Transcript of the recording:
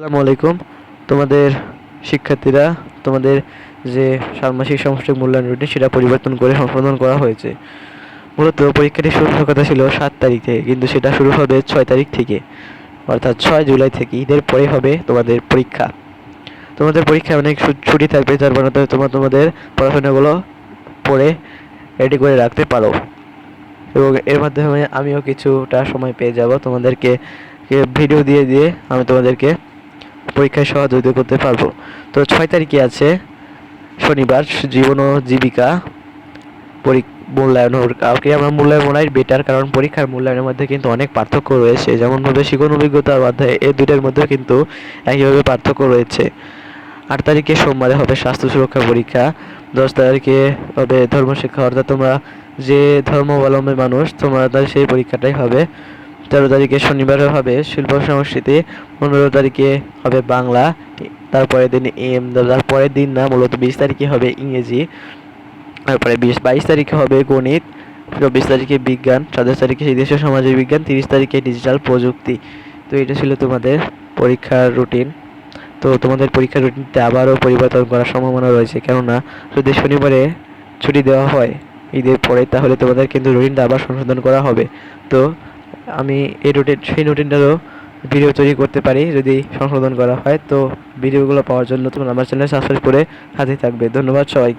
আসসালামু আলাইকুম। তোমাদের শিক্ষার্থীরা, তোমাদের যে ষান্মাসিক সামষ্টিক মূল্যায়ন রুটিন, সেটা পরিবর্তন করে সংশোধন করা হয়েছে। মূলত পরীক্ষাটি শুরু হওয়ার কথা ছিল সাত তারিখ থেকে, কিন্তু সেটা শুরু হবে ছয় তারিখ থেকে, অর্থাৎ ছয় জুলাই থেকে। ঈদের পরে হবে তোমাদের পরীক্ষা। তোমাদের পরীক্ষায় অনেক ছুটি থাকবে, যার কারণে তোমরা তোমাদের পড়াশোনাগুলো পড়ে রেডি করে রাখতে পারো। এবং এর মাধ্যমে আমিও কিছুটা সময় পেয়ে যাব তোমাদেরকে ভিডিও দিয়ে দিয়ে আমি তোমাদেরকে পরীক্ষায় সহযোগিতা করতে পারব। তো ছয় তারিখে আছে শনিবার, জীবন ও জীবিকা মূল্যায়ন কাউকে আমরা মূল্যায়ন মনে হয় বেটার কারণ পরীক্ষার মূল্যায়নের মধ্যে কিন্তু অনেক পার্থক্য রয়েছে। যেমনভাবে শিখন অভিজ্ঞতার অধ্যায় এই দুইটার মধ্যে কিন্তু একইভাবে পার্থক্য রয়েছে। আট তারিখে সোমবারে হবে স্বাস্থ্য সুরক্ষা পরীক্ষা, দশ তারিখে হবে ধর্মশিক্ষা। অর্থাৎ তোমরা যে ধর্মাবলম্বী মানুষ তোমাদের সেই পরীক্ষাটাই হবে। তেরো তারিখে শনিবারে হবে শিল্প সংস্কৃতি, পনেরো তারিখে হবে বাংলা তারপরের দিন এম তারপরের দিন না, মূলত বিশ তারিখে হবে ইংরেজি, তারপরে বিশ, বাইশ তারিখে হবে গণিত, চব্বিশ তারিখে বিজ্ঞান, সাতাশ তারিখে দেশীয় সমাজের বিজ্ঞান, তিরিশ তারিখে ডিজিটাল প্রযুক্তি। তো এটা ছিল তোমাদের পরীক্ষার রুটিন। তো তোমাদের পরীক্ষার রুটিনতে আবারও পরিবর্তন করার সম্ভাবনা রয়েছে, কেননা যদি শনিবারে ছুটি দেওয়া হয়, ঈদের পরে, তাহলে তোমাদের কিন্তু রুটিনটা আবার সংশোধন করা হবে। তো আমি এই রুটিন সেই রুটিনটারও ভিডিও তৈরি করতে পারি যদি সংশোধন করা হয়। তো ভিডিওগুলো পাওয়ার জন্য তোমরা আমার চ্যানেল সাবস্ক্রাইব করে সাথে থাকবে। ধন্যবাদ সবাইকে।